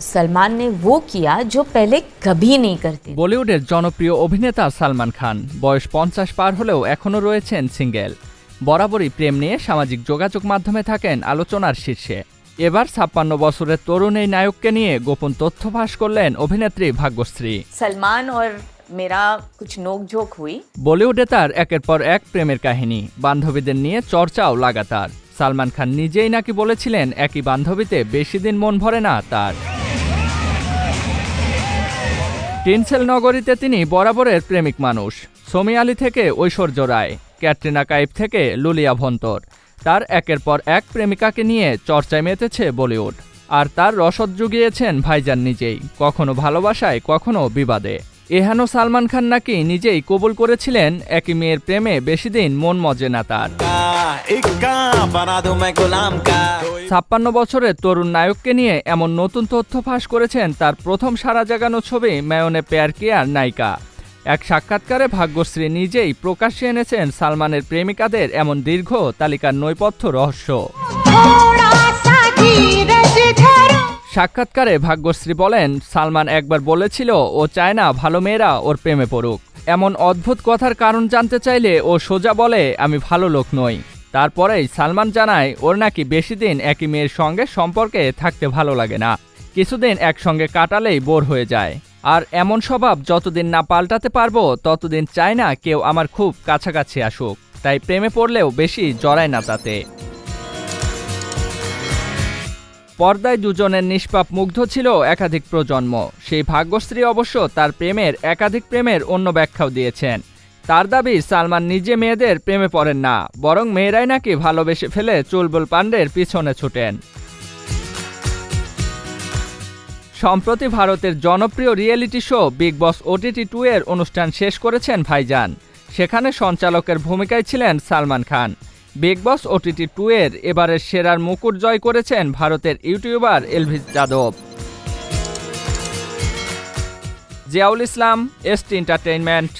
सलमान ने वो किया जो पहले कभी नहीं करते বলিউডের জনপ্রিয় অভিনেতা সালমান খান বয়স পঞ্চাশ পার হলেও এখনও রয়েছেন সিঙ্গেল বরাবরই প্রেম নিয়ে সামাজিক যোগাযোগ মাধ্যমে থাকেন আলোচনার শীর্ষে এবার ছাপ্পান্ন বছরের তরুণ এই নায়ককে নিয়ে গোপন তথ্য ফাঁস করলেন অভিনেত্রী ভাগ্যশ্রী सलमान और मेरा कुछ नोक झोंक हुई বলিউডে তার একের পর এক প্রেমের কাহিনী বান্ধবীদের নিয়ে চর্চাও লাগাতার সালমান খান নিজেই নাকি বলেছিলেন একই বান্ধবীতে বেশি দিন মন ভরে না তার টিনসেল নগরীতে তিনি বরাবরের প্রেমিক মানুষ। সোমিয়ালি থেকে ঐশ্বর্য রায়, ক্যাটরিনা কাইফ থেকে লুলিয়া ভন্তর। তার একের পর এক প্রেমিকাকে নিয়ে চর্চায় মেতেছে বলিউড। আর তার রসদ জুগিয়েছেন ভাইজান নিজেই, কখনো ভালোবাসায়, কখনো বিবাদে। এহানো সালমান খান নাকি নিজেই কবুল করেছিলেন একই মেয়ের প্রেমে বেশি দিন মন মজে না তার। ছাপ্পান্ন বছরের তরুণ নায়ককে নিয়ে এমন নতুন তথ্য ফাঁস করেছেন তার প্রথম সারা জাগানো ছবি মেয়নে পেয়ার কেয়ার নায়িকা। এক সাক্ষাৎকারে ভাগ্যশ্রী নিজেই প্রকাশ্যে এনেছেন সালমানের প্রেমিকাদের এমন দীর্ঘ তালিকার নৈপথ্য রহস্য। সাক্ষাৎকারে ভাগ্যশ্রী বলেন, সালমান একবার বলেছিল, ও চায় না ভালো মেয়েরা ওর প্রেমে পড়ুক। এমন অদ্ভুত কথার কারণ জানতে চাইলে ও সোজা বলে, আমি ভালো লোক নই। তারপরেই সালমান জানায়, ওর নাকি বেশি দিন একই মেয়ের সঙ্গে সম্পর্কে থাকতে ভালো লাগে না। কিছুদিন একসঙ্গে কাটালেই বোর হয়ে যায়। আর এমন স্বভাব যতদিন না পাল্টাতে পারব, ততদিন চায় না কেউ আমার খুব কাছাকাছি আসুক। তাই প্রেমে পড়লেও বেশি জড়ায় না তাতে। পর্দায় দুজনের নিষ্পাপ মুগ্ধ ছিল একাধিক প্রজন্ম। সেই ভাগ্যশ্রী অবশ্য তার প্রেমের একাধিক প্রেমের অন্য ব্যাখ্যাও দিয়েছেন। তার দাবি, সালমান নিজে মেয়েদের প্রেমে পড়েন না, বরং মেয়েরাই নাকি ভালোবেসে ফেলে চুলবুল পাণ্ডের পিছনে ছুটেন। সম্প্রতি ভারতের জনপ্রিয় reality show Bigg Boss OTT two এর অনুষ্ঠান শেষ করেছেন ভাইজান। সেখানে সঞ্চালকের ভূমিকায় ছিলেন Salman Khan. Bigg Boss OTT two এর এবারের সেরার মুকুট জয় করেছেন ভারতের YouTuber Elvish Yadav. Ziaul Islam ST entertainment